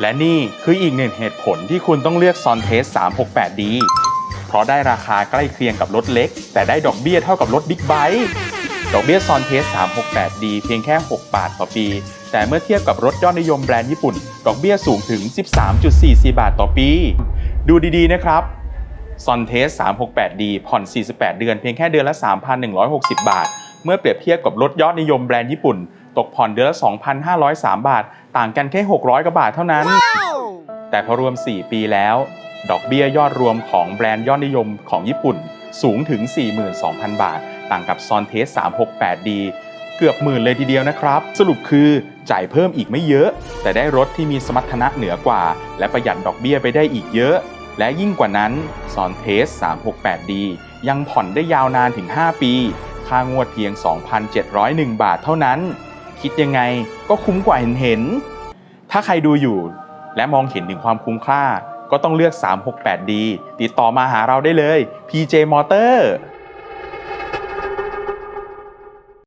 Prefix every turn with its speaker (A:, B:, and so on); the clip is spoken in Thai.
A: และนี่คืออีกหนึ่งเหตุผลที่คุณต้องเลือก s o n t e s 368D เพราะได้ราคาใกล้เคียงกับรถเล็ก แต่ได้ดอกเบี้ยเท่ากับรถบิ๊กไบค์ดอกเบี้ย s o n t e s 368D เพียงแค่ 6 บาทต่อปี แต่เมื่อเทียบกับรถยอดนิยมแบรนด์ญี่ปุ่น ดอกเบี้ยสูงถึง 13.44 บาทต่อปี ดูดีๆนะครับ s o n t e s 368D ผ่อน 48 เดือน เพียงแค่เดือนละ 3,160 บาท เมื่อเปรียบเทียบกับรถยอดนิยมแบรนด์ญี่ปุ่น ตกผ่อนเดือนละ 2,503 บาท ต่างกันแค่ 600 กว่าบาทเท่านั้น แต่พอรวม 4 ปีแล้ว ดอกเบี้ยยอดรวมของแบรนด์ยอดนิยมของญี่ปุ่นสูงถึง 42,000 บาท ต่างกับ s o n t e s 368D เกือบหมื่นเลยทีเดียวนะครับ สรุปคือจ่ายเพิ่มอีกไม่เยอะ แต่ได้รถที่มีสมรรถนะเหนือกว่า และประหยัดดอกเบี้ยไปได้อีกเยอะ และยิ่งกว่านั้น s o n t e s 368D ยังผ่อนได้ยาวนานถึง 5 ปี ค่างวดเพียง 2,701 บาทเท่านั้น คิดยังไงก็คุ้มกว่าเห็นเห็น ถ้าใครดูอยู่ และมองเห็นถึงความคุ้มค่า ก็ต้องเลือก 368D ติดต่อมาหาเราได้เลย PJ Motor